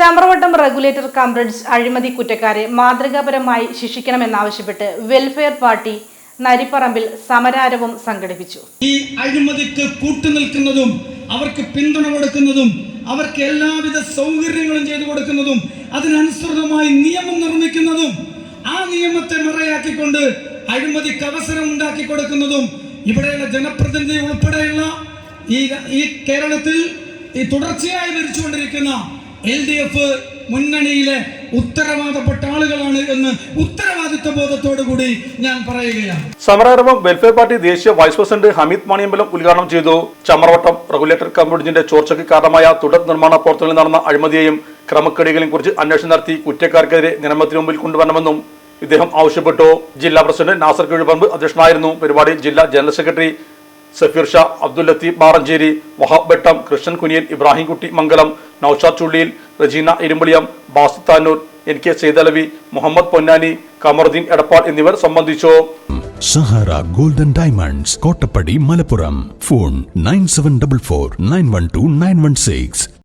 Chamravattam regulator cum bridge അഴിമതി കുറ്റക്കാരെ മാതൃകാപരമായി ശിക്ഷിക്കണമെന്നാവശ്യപ്പെട്ട് welfare party നരിപ്പറമ്പിൽ സമരാരവും സംഘടിപ്പിച്ചു. ഈ അഴിമതിക്ക് കൂട്ടുനിൽക്കുന്നതും അവർക്ക് പിന്തുണ കൊടുക്കുന്നതും അവർക്ക് എല്ലാവിധ സൗകര്യങ്ങളും ചെയ്തു കൊടുക്കുന്നതും അതിനനുസൃതമായി നിയമം നിർമ്മിക്കുന്നതും ആ നിയമത്തെ മറയാക്കിക്കൊണ്ട് അഴിമതിക്ക് അവസരം ഉണ്ടാക്കി കൊടുക്കുന്നതും ഇവിടെയുള്ള ജനപ്രതിനിധി ഉൾപ്പെടെയുള്ള ഈ ഈ കേരളത്തിൽ ഈ തുടർച്ചയായി ഭരിച്ചുകൊണ്ടിരിക്കുന്ന എൽ ഡി എഫ് മുന്നണിയിലെ ഉത്തരവാദപ്പെട്ട ആളുകളാണ് എന്ന് ഉത്തരവാദിത്വ ബോധത്തോടു കൂടി ഞാൻ പറയുകയാണ്. സമരാരംഭം വെൽഫെയർ പാർട്ടി ദേശീയ വൈസ് പ്രസിഡന്റ് ഹമീദ് മണിയമ്പലം ഉദ്ഘാടനം ചെയ്തു. ചമ്രവട്ടം റെഗുലേറ്റർ കമ്പിഡിന്റെ ചോർച്ചയ്ക്ക് കാരണമായ തുടർ നിർമ്മാണ പ്രവർത്തനങ്ങളിൽ നടന്ന അഴിമതിയെയും ക്രമക്കേടുകളെയും കുറിച്ച് അന്വേഷണം നടത്തി കുറ്റക്കാർക്കെതിരെ നിയമത്തിന് മുമ്പിൽ കൊണ്ടുവരണമെന്നും ഇദ്ദേഹം ആവശ്യപ്പെട്ടു. ജില്ലാ പ്രസിഡന്റ് നാസർ കിഴുപറമ്പ് അധ്യക്ഷനായിരുന്നു. പരിപാടിയിൽ ജില്ലാ general secretary Safeer Shah Abdul Latheef Baranchery Wahab Krishnan Kuniyan Ibrahimkutty Mangalam Noushad Chulliyil Rajeena Irumbaliyam Basith Tanur N K Seythalavi Muhammad Ponnani Kamaruddin Edappal എന്നിവർ സംബന്ധിച്ചു. Sahara golden diamonds Kottappadi Malappuram. Phone nine seven double four nine one two nine one six.